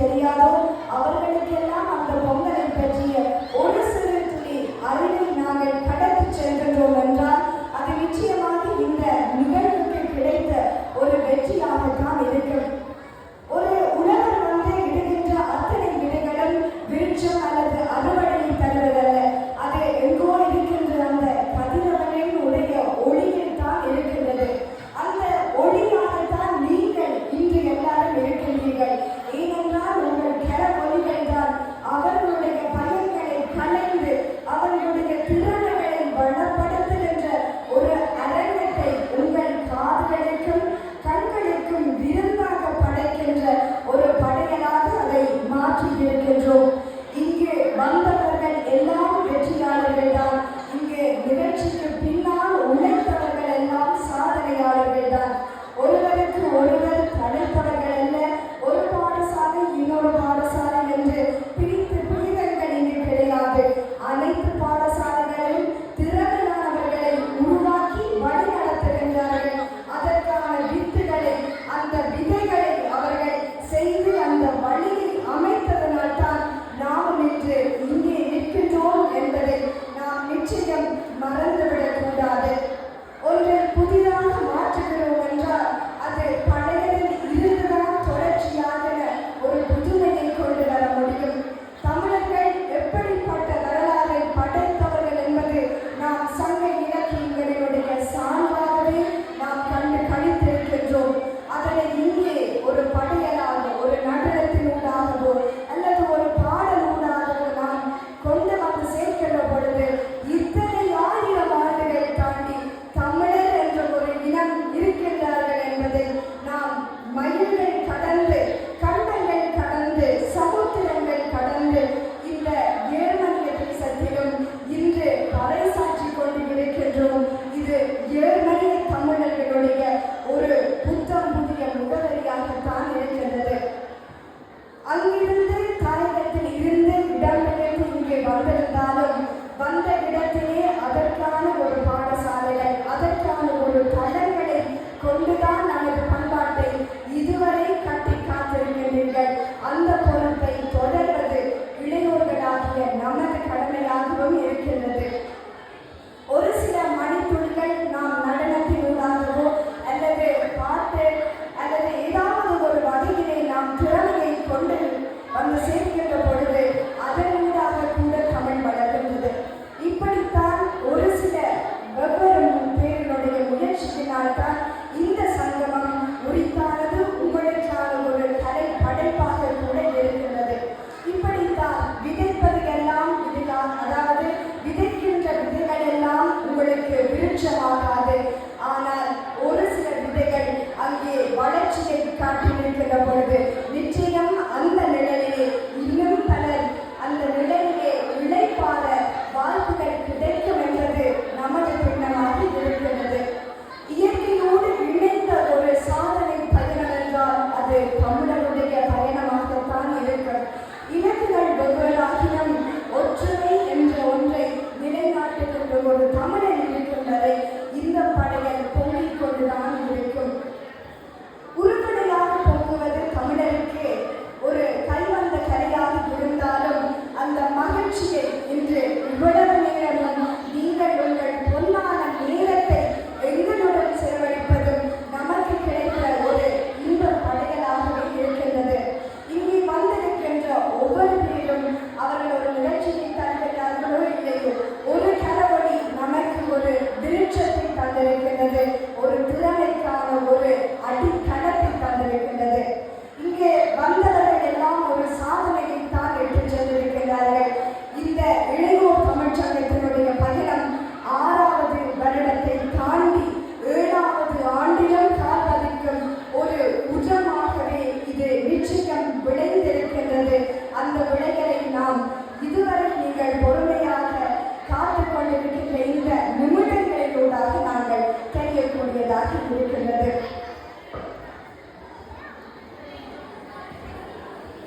தெரியாதோ இருக்கின்றோம் இங்கு வந்தவர்கள் எல்லாம் வெற்றியாளர்கள் தான். இங்கு நிகழ்ச்சிக்கு பின்னால் உழைத்தவர்கள் எல்லாம் சாதனையாளர்கள் தான். உங்களுக்கு விருட்சமாகாது. ஆனால் ஒரு சில விதைகள் அங்கே வளர்ச்சியை காட்டி நிற்கின்ற பொழுது இளையோர் தமிழ்ச்சங்கத்தினுடைய பயணம் ஆறாவது வருடத்தை தாண்டி ஏழாவது ஆண்டிலும் கால்பதிக்கும் ஒரு உஜமாகவே இது நிச்சயம் விளைந்திருக்கின்றது. அந்த விளை